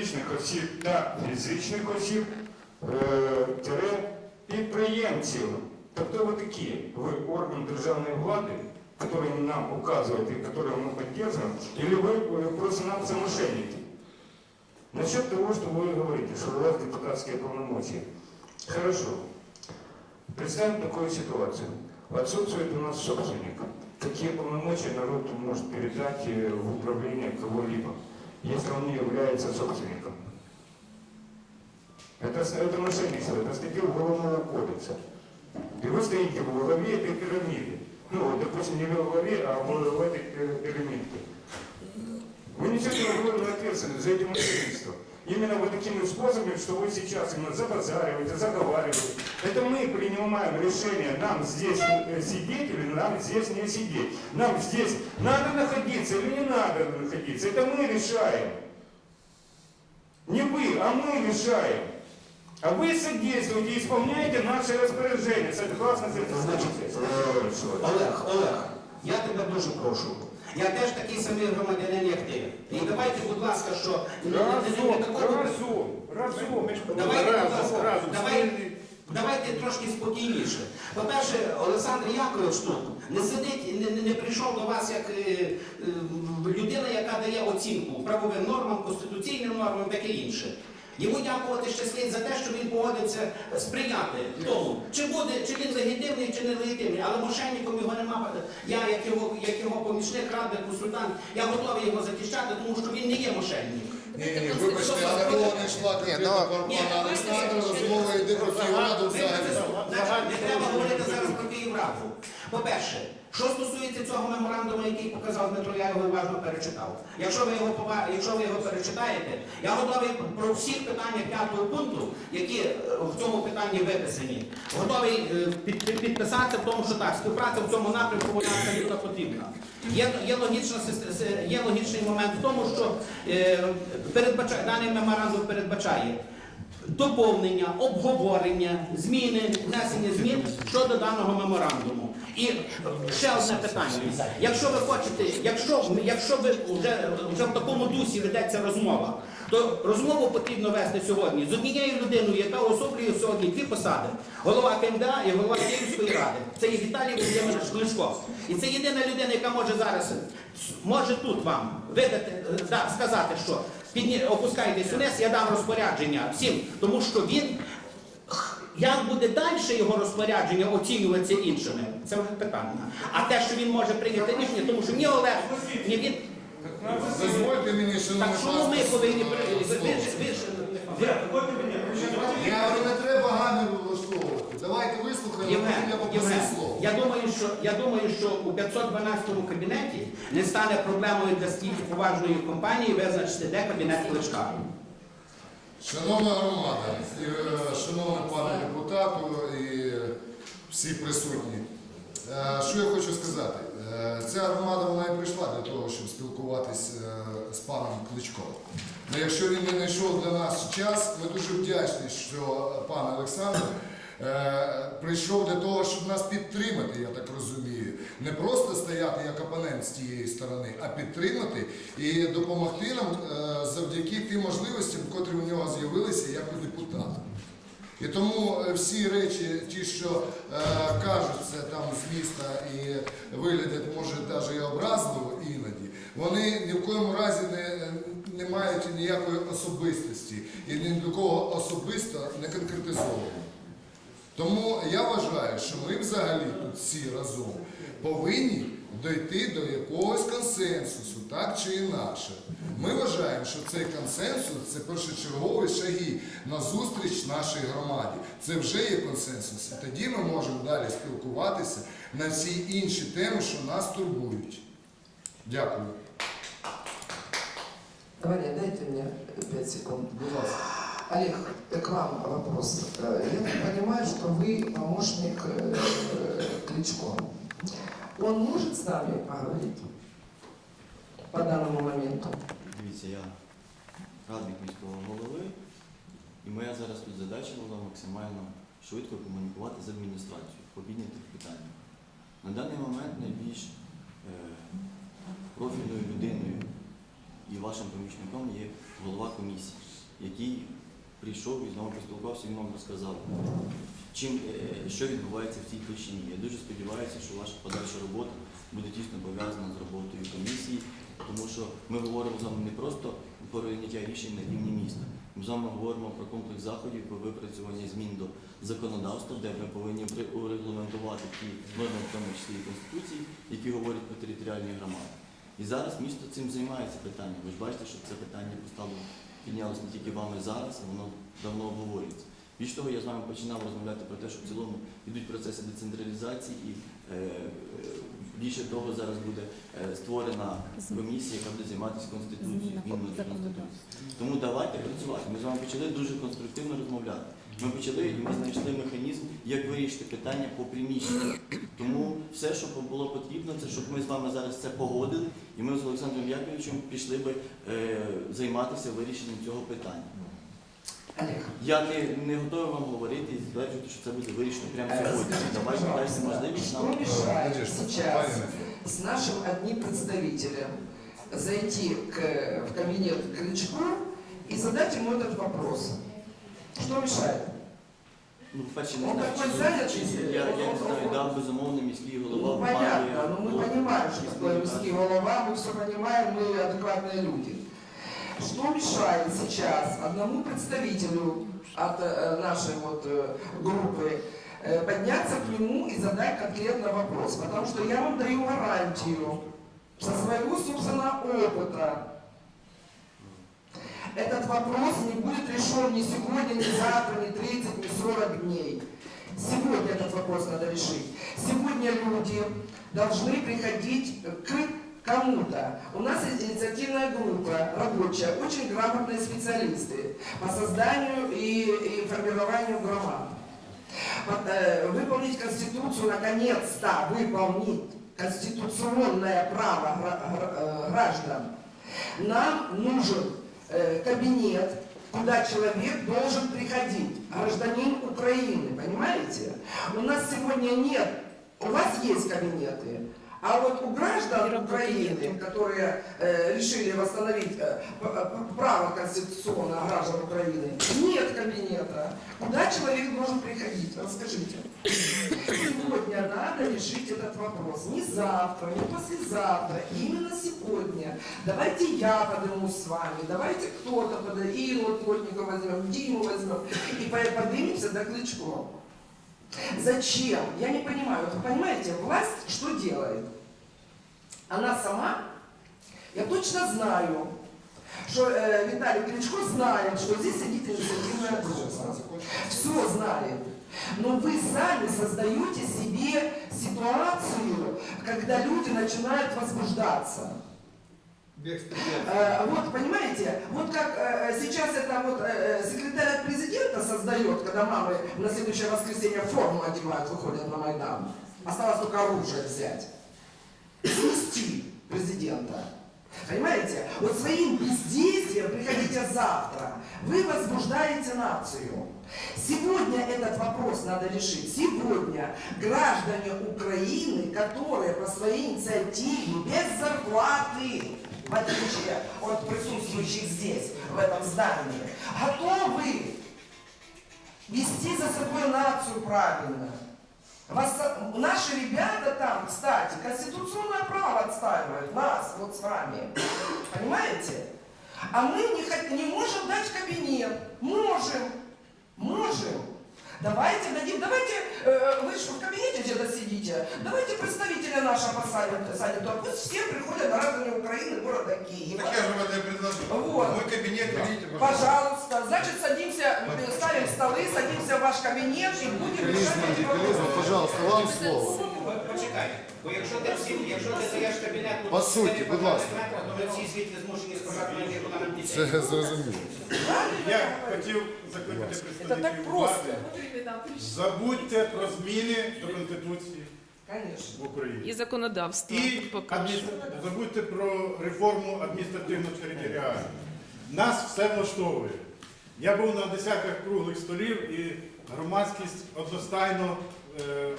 юридичних осіб та фізичних осіб е, тире підприємців. Тобто ви такі, ви орган державної влади, который нам указывает и который мы поддерживаем, или вы э, просто-напросто мошенники? Насчет того, что вы говорите, что у вас депутатские полномочия. Хорошо. Представим такую ситуацию. Отсутствует у нас собственник. Какие полномочия народ может передать э, в управление кого-либо, Если он не является собственником? Это, это мошенничество, это статья Уголовного кодекса. И вы стоите в главе этой пирамиды. Ну, допустим, не в главе, а в, в этой пи- пирамидке. Вы несете огромную ответственность за эти мошенничество. Именно вот такими способами, что вы сейчас именно забазариваете, заговариваете. Это мы принимаем решение, нам здесь э, сидеть или нам здесь не сидеть. Нам здесь надо находиться или не надо находиться. Это мы решаем. Не вы, а мы решаем. А вы содействуете, исполняете наши распоряжения согласно с этим Значить, е, Олег, Олег, я тебе дуже прошу. Я теж такий самий громадянин, як ти. І давайте, будь ласка, що Разом, разом, разом. Давайте, Разом, ласка, разом. давай, давайте трошки спокійніше. По-перше, Олександр Яковлевич тут не сидить, не, не, не прийшов до вас як е, е, людина, яка дає оцінку правовим нормам, конституційним нормам, таке інше. Йому дякувати ще слід за те, що він погодився сприяти тому, чи буде, чи він легітимний, чи не легітимний, але мошенником його нема. Я, як його, як його помічник, радник, консультант, я готовий його захищати, тому що він не є мошенник. Ні, ні, вибачте, але мова не йшла конкретно про пана Олександра, розмова йде про Київраду взагалі. Не треба говорити зараз про Київраду. По-перше, що стосується цього меморандуму, який показав Дмитро, я його уважно перечитав. Якщо ви його якщо ви його перечитаєте, я готовий про всі питання п'ятого пункту, які е, в цьому питанні виписані, готовий е, під- під- підписатися в тому, що так, співпраця в цьому напрямку вона абсолютно потрібна. Є, є, логічна, є логічний момент в тому, що е, передбачає, даний меморандум передбачає доповнення, обговорення, зміни, внесення змін щодо даного меморандуму. І ще одне питання. Якщо ви хочете, якщо, якщо ви вже, вже в такому дусі ведеться розмова, то розмову потрібно вести сьогодні з однією людиною, яка особлює сьогодні дві посади: голова КМДА і голова Київської ради. Це є Віталій Володимирович Кличко. І це єдина людина, яка може зараз може тут вам видати, е, да, сказати, що підні, опускайтесь униз, я дам розпорядження всім, тому що він. Як буде далі його розпорядження оцінюватися іншими, це вже питання. А те, що він може прийняти рішення, тому що ні Олег, ні він. Дозвольте мені, Так шановний чому ми повинні при- ви, ж- ви, ж- Я говорю, не треба гамір влаштовувати. Давайте вислухаємо, Євген, я попрошу Євген, слово. я думаю, що я думаю, що у 512 кабінеті не стане проблемою для стільки поважної компанії визначити, де кабінет кличка. Шановна громада, і, е, шановний пане депутату і всі присутні, що я хочу сказати? Е, Ця громада вона і прийшла для того, щоб спілкуватись е, з паном Кличком. Ну, якщо він не знайшов для нас час, ми дуже вдячні, що пан Олександр е, прийшов для того, щоб нас підтримати, я так розумію. Не просто стояти як опонент з тієї сторони, а підтримати і допомогти нам е, завдяки тим можливостям, котрі у нього з'явилися як у депутата. І тому е, всі речі, ті, що е, кажуться там з міста і виглядять, може, навіть і образливо іноді, вони ні в коєму разі не, не мають ніякої особистості і ні до кого особисто не конкретизовані. Тому я вважаю, що ми взагалі тут всі разом повинні дойти до якогось консенсусу, так чи інакше. Ми вважаємо, що цей консенсус це першочергові шаги на зустріч нашій громаді. Це вже є консенсус. І тоді ми можемо далі спілкуватися на всі інші теми, що нас турбують. Дякую. Ваня, дайте мне 5 секунд. Олег, к вам вопрос. Э, Я так понимаю, что вы помощник э, Кличко. Он может с нами поговорить по данному моменту? Дивіться, я радник міського голови, і моя зараз тут задача була максимально швидко комунікувати з адміністрацією по піднятих питаннях. На даний момент найбільш е, профільною людиною і вашим помічником є голова комісії. який прийшов і знову поспілкувався, він вам розказав, чим, е, що відбувається в цій площині. Я дуже сподіваюся, що ваша подальша робота буде тісно пов'язана з роботою комісії, тому що ми говоримо з вами не просто про прийняття рішень на рівні міста. Ми з вами говоримо про комплекс заходів по випрацюванні змін до законодавства, де ми повинні урегламентувати ті норми, в тому числі і Конституції, які говорять про територіальні громади. І зараз місто цим займається питанням. Ви ж бачите, що це питання поставлено, піднялося не тільки вами зараз, воно давно обговорюється. Більш того, я з вами починав розмовляти про те, що в цілому йдуть процеси децентралізації і е, е, більше того, зараз буде е, створена комісія, яка буде займатися конституцією, зміною конституції. Тому давайте працювати. Ми з вами почали дуже конструктивно розмовляти. Ми почали і ми знайшли механізм, як вирішити питання по приміщенню. Тому все, що було потрібно, це щоб ми з вами зараз це погодили, і ми з Олександром Яковлевичем пішли би е, займатися вирішенням цього питання. Олег, Я не, не готовий вам говорити і стверджувати, що це буде вирішено прямо э, сьогодні. скажите, Давайте дайте пожалуйста, можливість что нам. мешает Надежда, сейчас правильно. с нашим одним представителем зайти к, в кабинет Кличко и задать ему этот вопрос? Что мешает? Ну, перше, не Он знаю, такой чи- занятий, чи- я, я не знаю, он- да, безумовно, міський голова Ну, має понятно, но мы ну, понимаем, что такое якісь русский голова, мы все понимаем, мы адекватные люди. Что мешает сейчас одному представителю от э, нашей вот э, группы э, подняться к нему и задать конкретно вопрос? Потому что я вам даю гарантию со своего собственного опыта. Этот вопрос не будет решен ни сегодня, ни завтра, ни 30, ни 40 дней. Сегодня этот вопрос надо решить. Сегодня люди должны приходить к кому-то. У нас есть инициативная группа рабочая, очень грамотные специалисты по созданию и, и формированию громад. Вот, э, Выполнить Конституцию, наконец-то выполнить конституционное право э, граждан. Нам нужен э, кабинет, куда человек должен приходить, гражданин Украины, понимаете? У нас сегодня нет, у вас есть кабинеты, а вот у граждан Украины, которые э, решили восстановить э, п- п- право конституционное граждан Украины, нет кабинета. Куда человек должен приходить? Расскажите. Сегодня надо решить этот вопрос. Не завтра, не послезавтра, именно сегодня. Давайте я поднимусь с вами, давайте кто-то подойдет, Ирину Плотникова возьмем, Диму возьмем, и по- поднимемся до Клычко. Зачем? Я не понимаю. Вот Вы понимаете, власть что делает? Она сама, я точно знаю, что э, Виталий Кличко знает, что здесь сидит инициативная группа. Все знает. Но вы сами создаете себе ситуацию, когда люди начинают возбуждаться. Э, Вот, понимаете, вот как э, сейчас это вот э, секретарь президента создает, когда мамы на следующее воскресенье форму одевают, выходят на Майдан. Осталось только оружие взять. Снести президента. Понимаете? Вот своим бездействием приходите завтра. Вы возбуждаете нацию. Сегодня этот вопрос надо решить. Сегодня граждане Украины, которые по своей инициативе, без зарплаты, в отличие от присутствующих здесь, в этом здании, готовы вести за собой нацию правильно. Вас- наши ребята там, кстати, конституционное право отстаивают, нас, вот с вами. Понимаете? А мы не, не можем дать кабинет. Можем. Можем. Давайте дадим, давайте, э, вы же в кабинете где-то сидите, давайте представителя нашего посадим, садим туда. Пусть все приходят граждане Украины, города Киева. Так я же вам это и предложил. Вот. Мой кабинет, видите, Пожалуйста, значит, садимся, э, ставим столы, садимся в ваш кабинет и будем решать эти вопросы. Пожалуйста, вам слово. Ви Почекайте, бо якщо ти всі, якщо ти даєш кабінет, По суті, будь ласка. то ми всі звідти змушені сказати, на дітей. Це зрозуміло. Я хотів закликати Это представників так просто. влади. Забудьте про зміни до Конституції в Україні. І законодавство І поки адмі- забудьте про реформу адміністративно-територіальну. Нас все влаштовує. Я був на десятках круглих столів і громадськість одностайно е,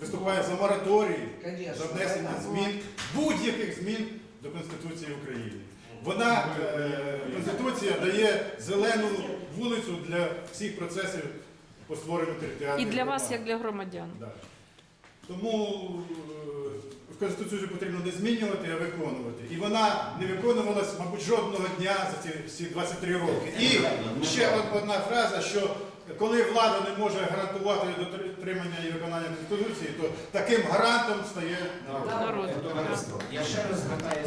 виступає за мораторій, Конечно. за внесення змін, будь-яких змін до Конституції України. Вона е, Конституція дає зелену вулицю для всіх процесів по створенню І територіальної для вас, як для громадян. Да. Тому е, Конституцію потрібно не змінювати, а виконувати. І вона не виконувалась, мабуть, жодного дня за ці всі 23 роки. І ще одна фраза, що коли влада не може гарантувати дотримання і виконання Конституції, то таким гарантом стає народ. Народ. Товариство, я ще раз звертаюся.